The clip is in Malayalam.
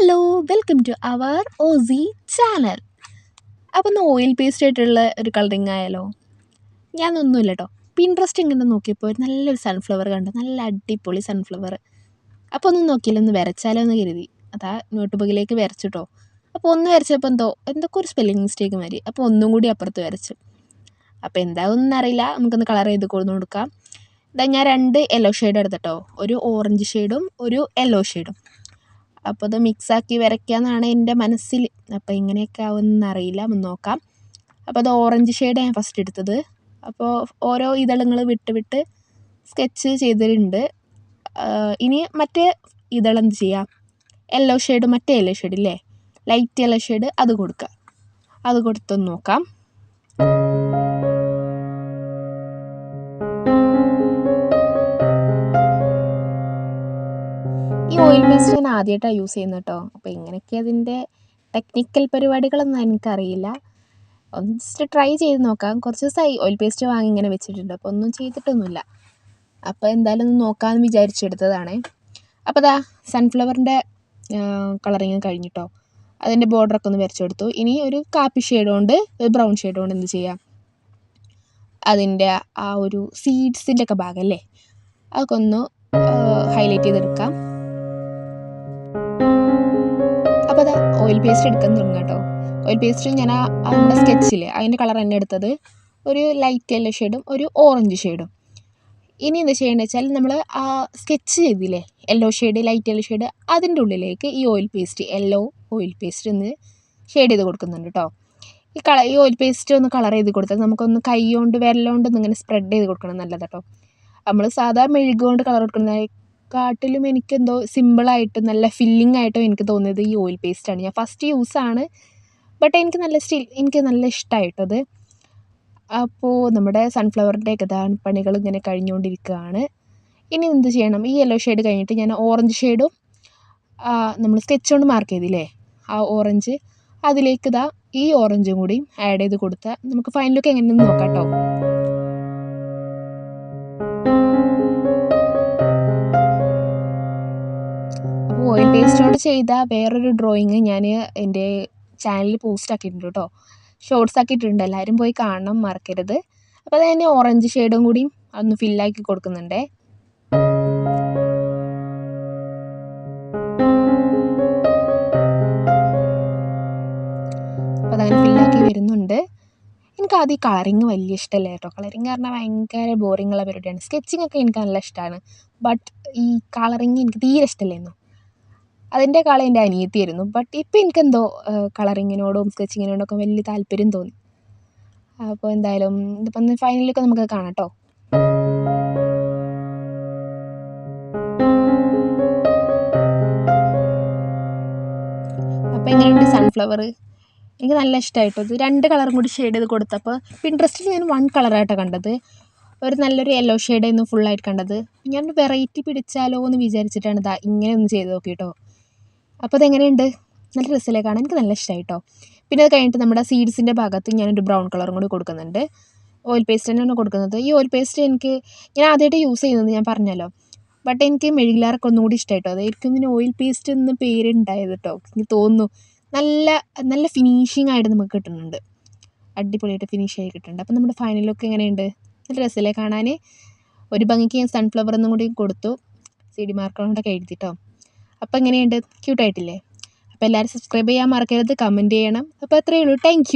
Hello welcome to our OC channel അപ്പോൾ ഒന്ന് ഓയിൽ പേസ്റ്റ് ആയിട്ടുള്ള ഒരു കളറിങ് ആയാലോ? ഞാനൊന്നുമില്ല കേട്ടോ പിൻട്രസ്റ്റ് ഇങ്ങനെ നോക്കിയപ്പോൾ ഒരു നല്ലൊരു സൺഫ്ലവർ കണ്ടു. നല്ല അടിപൊളി സൺഫ്ലവർ അപ്പോൾ ഒന്ന് നോക്കിയില്ല ഒന്ന് വരച്ചാലോ എന്ന് കരുതി. അതാ നോട്ട് ബുക്കിലേക്ക് വരച്ചിട്ടോ. അപ്പോൾ ഒന്ന് വരച്ചപ്പോൾ എന്തോ എന്തൊക്കെ ഒരു സ്പെല്ലിംഗ് മിസ്റ്റേക്ക് മാതിരി. അപ്പോൾ ഒന്നും കൂടി അപ്പുറത്ത് വരച്ചു. അപ്പോൾ എന്താണെന്നൊന്നും അറിയില്ല. നമുക്കൊന്ന് കളർ ചെയ്ത് കൊടുന്ന് കൊടുക്കാം. ഇതാ ഞാൻ രണ്ട് യെല്ലോ ഷെയ്ഡ് എടുത്തിട്ടോ. ഒരു ഓറഞ്ച് ഷെയ്ഡും ഒരു യെല്ലോ ഷെയ്ഡും അപ്പോൾ അത് മിക്സാക്കി വരയ്ക്കാമെന്നാണ് എന്റെ മനസ്സിൽ അപ്പോൾ എങ്ങനെയൊക്കെ ആവുമെന്ന് അറിയില്ല. ഒന്ന് നോക്കാം. അപ്പോൾ അത് ഓറഞ്ച് ഷെയ്ഡാണ് ഞാൻ ഫസ്റ്റ് എടുത്തത്. അപ്പോൾ ഓരോ ഇതളങ്ങൾ വിട്ട് വിട്ട് സ്കെച്ച് ചെയ്തിട്ടുണ്ട്. ഇനി മറ്റേ ഇതളം എന്ത് ചെയ്യാം യെല്ലോ ഷെയ്ഡ് മറ്റേ യെല്ലോ ഷെയ്ഡ് ഇല്ലേ? ലൈറ്റ് യെല്ലോ ഷെയ്ഡ് അത് കൊടുക്കുക അത് കൊടുത്തൊന്ന് നോക്കാം. ഓയിൽ ഞാൻ ആദ്യമായിട്ടാണ് യൂസ് ചെയ്യുന്നത് കേട്ടോ അപ്പോൾ ഇങ്ങനെയൊക്കെ അതിന്റെ ടെക്നിക്കൽ പരിപാടികളൊന്നും എനിക്കറിയില്ല. ഒന്ന് ജസ്റ്റ് ട്രൈ ചെയ്ത് നോക്കാം. കുറച്ച് ദിവസമായി ഓയിൽ പേസ്റ്റ് വാങ്ങി ഇങ്ങനെ വെച്ചിട്ടുണ്ട്. അപ്പോൾ ഒന്നും ചെയ്തിട്ടൊന്നുമില്ല. അപ്പോൾ എന്തായാലും ഒന്ന് നോക്കാമെന്ന് വിചാരിച്ചെടുത്തതാണേ അപ്പോൾ ദാ സൺഫ്ലവറിന്റെ കളറിങ് കഴിഞ്ഞിട്ടോ അതിന്റെ ബോർഡറൊക്കെ ഒന്ന് വരച്ചു കൊടുത്തു. ഇനി ഒരു കാപ്പി ഷെയ്ഡ് കൊണ്ട് ഒരു ബ്രൗൺ ഷെയ്ഡ് കൊണ്ട് എന്ത് ചെയ്യാം? അതിന്റെ ആ ഒരു സീഡ്സിന്റെ ഒക്കെ ഭാഗമല്ലേ അതൊക്കെ ഒന്ന് ഹൈലൈറ്റ് ചെയ്തെടുക്കാം. ഓയിൽ പേസ്റ്റ് എടുക്കാൻ തുടങ്ങുക കേട്ടോ. ഓയിൽ പേസ്റ്റ് ഞാൻ ആ നമ്മുടെ സ്കെച്ചിൽ അതിന്റെ കളർ തന്നെ എടുത്തത് ഒരു ലൈറ്റ് യെല്ലോ ഷെയ്ഡും ഒരു ഓറഞ്ച് ഷെയ്ഡും ഇനി എന്താ ചെയ്യേണ്ടത് വെച്ചാൽ നമ്മൾ ആ സ്കെച്ച് ചെയ്തില്ലേ yellow shade light yellow shade അതിന്റെ ഉള്ളിലേക്ക് ഈ oil paste yellow oil paste ഒന്ന് ഷെയ്ഡ് ചെയ്ത് കൊടുക്കുന്നുണ്ട് കേട്ടോ. ഈ കള ഈ ഓയിൽ പേസ്റ്റ് ഒന്ന് കളർ ചെയ്ത് കൊടുത്താൽ നമുക്കൊന്ന് കൈ കൊണ്ട് വിരലുകൊണ്ട് ഇങ്ങനെ സ്പ്രെഡ് ചെയ്ത് കൊടുക്കണം നല്ലത് കേട്ടോ. നമ്മൾ സാധാ മെഴുകുകൊണ്ട് കളർ കളർ കൊടുക്കുന്നതിനെക്കാട്ടിലും എനിക്കെന്തോ സിമ്പിളായിട്ട് നല്ല ഫില്ലിംഗ് ആയിട്ടും എനിക്ക് തോന്നിയത് ഈ ഓയിൽ പേസ്റ്റാണ് ഞാൻ ഫസ്റ്റ് യൂസാണ് ബട്ട് എനിക്ക് നല്ല സ്റ്റിൽ എനിക്ക് നല്ല ഇഷ്ടമായിട്ടത് അപ്പോൾ നമ്മുടെ സൺഫ്ലവറിന്റെ ഒക്കെ പണികൾ ഇങ്ങനെ കഴിഞ്ഞുകൊണ്ടിരിക്കുകയാണ്. ഇനി എന്ത് ചെയ്യണം? ഈ യെല്ലോ ഷെയ്ഡ് കഴിഞ്ഞിട്ട് ഞാൻ ഓറഞ്ച് ഷെയ്ഡും നമ്മൾ സ്കെച്ച് കൊണ്ട് മാർക്ക് ചെയ്തില്ലേ? ആ ഓറഞ്ച് അതിലേക്ക് ഇതാ ഈ ഓറഞ്ചും കൂടി ആഡ് ചെയ്ത് കൊടുത്താൽ നമുക്ക് ഫൈനൽ ലുക്ക് എങ്ങനെയെന്ന് നോക്കാം കേട്ടോ അപ്പോൾ ഓയിൽ പേസ്റ്റ് കൊണ്ട് ചെയ്ത വേറൊരു ഡ്രോയിങ് ഞാൻ എന്റെ ചാനലിൽ പോസ്റ്റ് ആക്കിയിട്ടുണ്ട് കേട്ടോ ഷോർട്സ് ആക്കിയിട്ടുണ്ട്. എല്ലാവരും പോയി കാണണം മറക്കരുത്. അപ്പോൾ അത് തന്നെ ഓറഞ്ച് ഷെയ്ഡും കൂടി അതൊന്ന് ഫില്ലാക്കി കൊടുക്കുന്നുണ്ടേ. അപ്പോൾ വരുന്നുണ്ട്. എനിക്ക് ആദ്യം കളറിങ് വലിയ ഇഷ്ടമല്ല കേട്ടോ കളറിങ് പറഞ്ഞാൽ ഭയങ്കര ബോറിങ്ങുള്ള പരിപാടിയാണ്. സ്കെച്ചിങ് ഒക്കെ എനിക്ക് നല്ല ഇഷ്ടമാണ്. ബട്ട് ഈ കളറിങ് എനിക്ക് തീരെ ഇഷ്ടമല്ലായിരുന്നു അതിന്റെ കള എന്റെ അനിയത്തിയായിരുന്നു. ബട്ട് ഇപ്പോൾ എനിക്കെന്തോ കളറിങ്ങിനോടും സ്കെച്ചിങ്ങിനോടൊക്കെ വലിയ താല്പര്യം തോന്നി. അപ്പോൾ എന്തായാലും ഇതിപ്പം ഫൈനലിലൊക്കെ നമുക്ക് കാണാം കേട്ടോ അപ്പോൾ എങ്ങനെയുണ്ട് സൺഫ്ലവർ എനിക്ക് നല്ല ഇഷ്ടമായിട്ടോ ഇത് രണ്ട് കളറും കൂടി ഷെയ്ഡ് ചെയ്ത് കൊടുത്തപ്പോൾ പിൻട്രസ്റ്റിൽ ഞാൻ വൺ കളറായിട്ടാണ് കണ്ടത്. ഒരു നല്ലൊരു യെല്ലോ ഷെയ്ഡായിരുന്നു ഫുള്ളായിട്ട് കണ്ടത്. ഞാൻ വെറൈറ്റി പിടിച്ചാലോ എന്ന് വിചാരിച്ചിട്ടാണ് ഇതാ ഇങ്ങനെ ഒന്ന് ചെയ്ത് നോക്കിയിട്ടോ അപ്പോൾ അതെങ്ങനെയുണ്ട്? നല്ല രസമല്ലേ കാണാൻ? എനിക്ക് നല്ല ഇഷ്ടമായി കേട്ടോ പിന്നെ അത് കഴിഞ്ഞിട്ട് നമ്മുടെ സീഡ്സിന്റെ ഭാഗത്ത് ഞാനൊരു ബ്രൗൺ കളറും കൂടി കൊടുക്കുന്നുണ്ട്. ഓയിൽ പേസ്റ്റ് തന്നെയാണ് കൊടുക്കുന്നത്. ഈ ഓയിൽ പേസ്റ്റ് എനിക്ക് ഞാൻ ആദ്യമായിട്ട് യൂസ് ചെയ്യുന്നത് ഞാൻ പറഞ്ഞല്ലോ. ബട്ട് എനിക്ക് മെഴുകിലാറൊക്കെ ഒന്നുകൂടി ഇഷ്ടമായിട്ടോ അതായിരിക്കും ഇതിന് ഓയിൽ പേസ്റ്റ് എന്ന് പേരുണ്ടായത് കേട്ടോ എനിക്ക് തോന്നുന്നു. നല്ല നല്ല ഫിനിഷിംഗ് ആയിട്ട് നമുക്ക് കിട്ടുന്നുണ്ട്. അടിപൊളിയായിട്ട് ഫിനിഷ് ആയി കിട്ടുന്നുണ്ട്. അപ്പോൾ നമ്മുടെ ഫൈനൽ ലുക്ക് എങ്ങനെയുണ്ട്? നല്ല രസമല്ലേ കാണാൻ ഒരു ഭംഗിക്ക് ഞാൻ സൺഫ്ലവർ എന്നും കൂടി കൊടുത്തു. സി ഡി മാർക്കറോണ്ടൊക്കെ എഴുതിട്ടോ. അപ്പോൾ എങ്ങനെയുണ്ട്? ക്യൂട്ടായിട്ടില്ലേ അപ്പോൾ എല്ലാവരും സബ്സ്ക്രൈബ് ചെയ്യാൻ മറക്കരുത് കമന്റ് ചെയ്യണം. അപ്പോൾ അത്രയേ ഉള്ളൂ. താങ്ക്